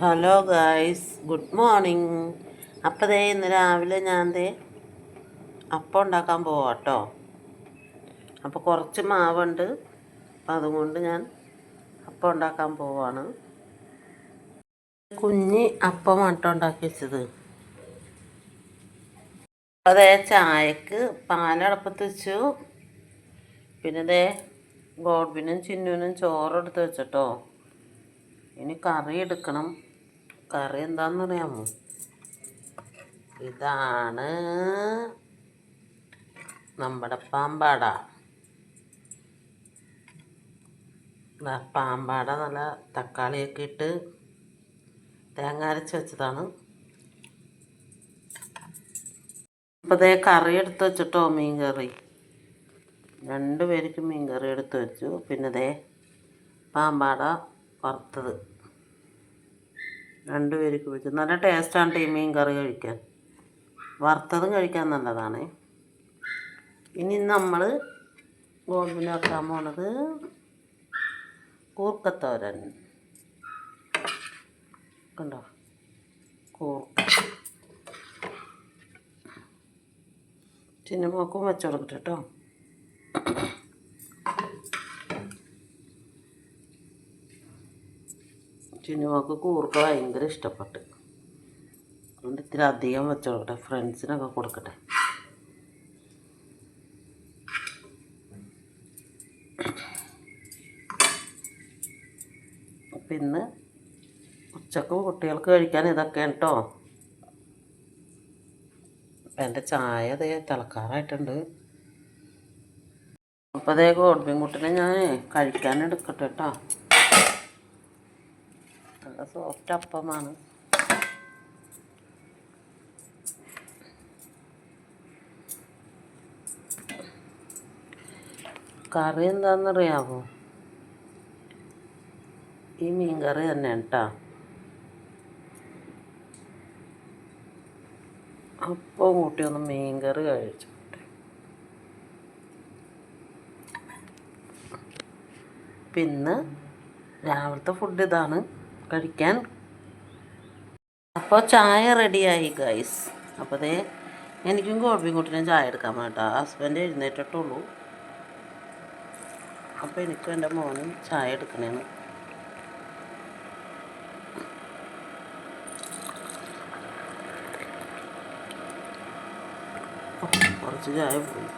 Hello guys good morning അപ്പം ദേ ഇന്ന് രാവിലെ ഞാൻ ദേ അപ്പം ഉണ്ടാക്കാൻ പോവാം കേട്ടോ അപ്പോൾ കുറച്ച് മാവുണ്ട്. അപ്പം അതുകൊണ്ട് ഞാൻ അപ്പം ഉണ്ടാക്കാൻ പോവാണ്. കുഞ്ഞി അപ്പം ആട്ടോ ഉണ്ടാക്കി വെച്ചത്. അതേ ചായക്ക് പാലടപ്പത്ത് വെച്ചു. പിന്നെ ദേ ഗോഡ്ബിനും ചിന്നുവിനും ചോറെടുത്ത് വെച്ചിട്ടോ. ഇനി കറി എടുക്കണം. കറി എന്താണെന്നറിയാമോ ഇതാണ് നമ്മുടെ പാമ്പാട. പാമ്പാട നല്ല തക്കാളിയൊക്കെ ഇട്ട് തേങ്ങ അരച്ച് വെച്ചതാണ്. അപ്പോൾ ദേ കറി എടുത്ത് വെച്ചിട്ടോ മീൻ കറി രണ്ട് പേർക്ക് മീൻ കറി എടുത്ത് വെച്ചു. പിന്നെ ദേ പാമ്പാട വറുത്തത്. രണ്ട് പേർക്ക് വെച്ചു നല്ല ടേസ്റ്റാണ് ഈ മീൻ കറി കഴിക്കാൻ. വറുത്തതും കഴിക്കാൻ നല്ലതാണ്. ഇനി നമ്മൾ ഗോൾബിന് വെക്കാൻ പോണത് കൂർക്കത്തോരൻ. കണ്ടോ? കൂർക്ക. ചിന്നമോക്കും വെച്ചു കൊടുക്കട്ടെ കേട്ടോ. ചിന്നുമോക്ക് കൂർക്ക ഭയങ്കര ഇഷ്ടപ്പെട്ട്. അതുകൊണ്ട് ഇത്തിരി അധികം വെച്ചോട്ടെ ഫ്രണ്ട്സിനൊക്കെ കൊടുക്കട്ടെ. അപ്പം ഇന്ന് ഉച്ചയ്ക്ക് കുട്ടികൾക്ക് കഴിക്കാൻ ഇതൊക്കെയാണ് കേട്ടോ. അപ്പം എന്റെ ചായ അതേ തിളക്കാറായിട്ടുണ്ട്. അപ്പോൾ അതേ ഗോഡ്ബിൻകുട്ടിനെ ഞാൻ കഴിക്കാൻ എടുക്കട്ടെ കേട്ടോ. നല്ല സോഫ്റ്റ് അപ്പമാണ്. കറി എന്താണെന്നറിയാവോ ഈ മീൻ കറി തന്നെയാണ് കേട്ടോ അപ്പം കൂട്ടി ഒന്ന് മീൻ കറി കഴിച്ചോട്ടെ പിന്നെ രാവിലത്തെ ഫുഡ് ഇതാണ്. കഴിക്കാൻ. അപ്പോൾ ചായ റെഡിയായി ഗൈസ് അപ്പോൾ ദേ എനിക്കും കുട്ടിനും ചായ എടുക്കാൻ വേണ്ട ഹസ്ബൻഡ് എഴുന്നേറ്റിട്ടുള്ളൂ. അപ്പോൾ എനിക്കും എന്റെ മോനും ചായ എടുക്കണേന്ന്. കുറച്ച് ചായ പോയി.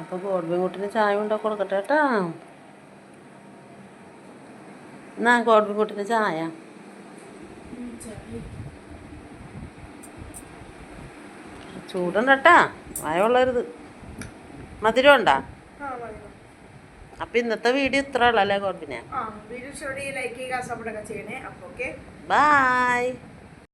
അപ്പോൾ ഗോഡ്ബിൻകുട്ടിന് ചായ ഉണ്ടാക്കി കൊടുക്കട്ടെ കേട്ടാ. എന്നാ ഗോഡ്ബിൻകുട്ടിന് ചായ? ചൂടുണ്ടട്ടാ വായുള്ളരുത്. മധുരം ഉണ്ടാ? അപ്പൊ ഇന്നത്തെ വീഡിയോ ഇത്ര ഉള്ളല്ലേ ഗോഡ്ബിനെ വീഡിയോ ഇഷ്ടമായി ലൈക്ക് ചെയ്യുക സപ്പോർട്ട് ഒക്കെ ചെയ്യണേ. അപ്പോൾ ഓക്കെ ബായ്